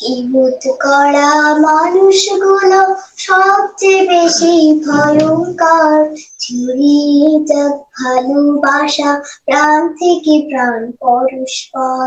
কিবুত করা মানুষগুলো সবচেয়ে বেশি ভয়ঙ্কর। ছড়িয়ে যাক ভালোবাসা প্রাণ থেকে প্রাণ পরস্পর।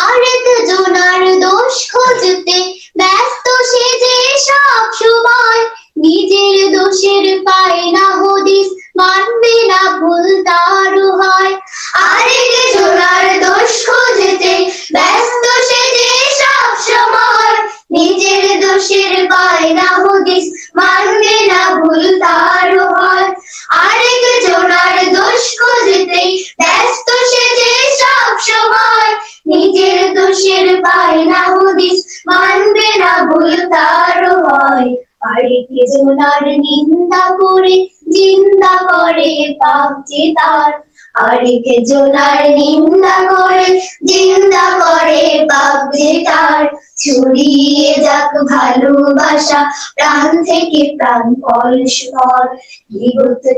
আরেক জোনার দোষ খুঁজতে ব্যস্ত সে যে সব সময় নিজের দোষের পায়। হয়। আরেকে জোনার নিন্দা করে জিন্দা করে পাপ তার। আরেকে জোনার নিন্দা করে জিন্দা করে পাপ যে ছড়িয়ে যাক ভালোবাসা, প্রাণ থেকে প্রাণ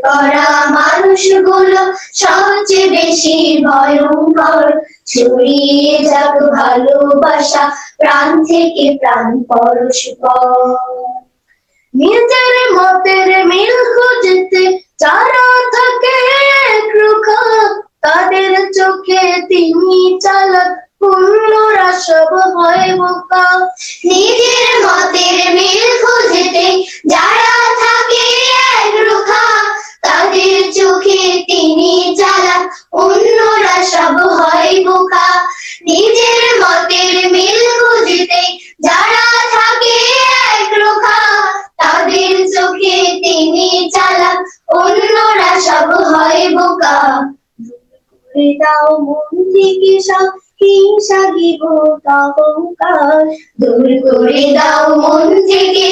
করা মানুষগুলো সবচেয়ে বেশি ভয়ঙ্কর। ছড়িয়ে যাক ভালোবাসা, প্রাণ থেকে প্রাণ পরস্পর নিজের মতের মিল নিজের মতের মিল খুঁজতে যারা থাকে একরুখা তাদের চোখে তিনি চালাক অন্যরা সব হয় বোকা। নিজের মতের মিল খুঁজতে যারা থাকে একরোখা তাদের চোখে তিনি চালাক অন্যরা সব হয় বোকা। দাও মন থেকে সব হিংসা অহংকার দূর করে দাও মন থেকে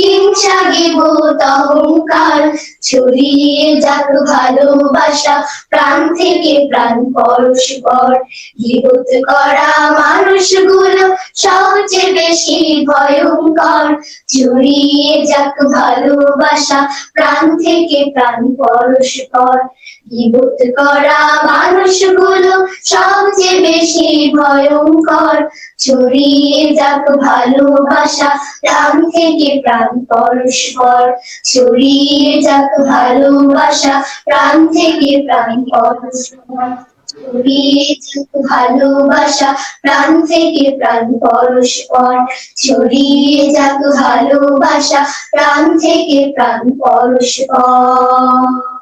হিংসা দিব অহংকার ছড়িয়ে যাক ভালোবাসা, প্রাণ থেকে প্রাণ পরস্পর বিভূত করা মানুষগুলো সবচেয়ে বেশি ভয়ঙ্কর। ছড়িয়ে যাক ভালোবাসা, প্রাণ থেকে প্রাণ পরস্পর বিভূত করা মানুষগুলো সবচেয়ে বেশি ভয়ঙ্কর। ছড়িয়ে যাক ভালোবাসা, প্রাণ থেকে প্রাণ পরস্পর ছড়িয়ে যাক ভালোবাসা, প্রাণ থেকে প্রাণ পরস্পর ভালোবাসা, প্রাণ থেকে প্রাণ পরস্পর ছড়িয়ে যাক ভালোবাসা, প্রাণ থেকে প্রাণ পরস্পর।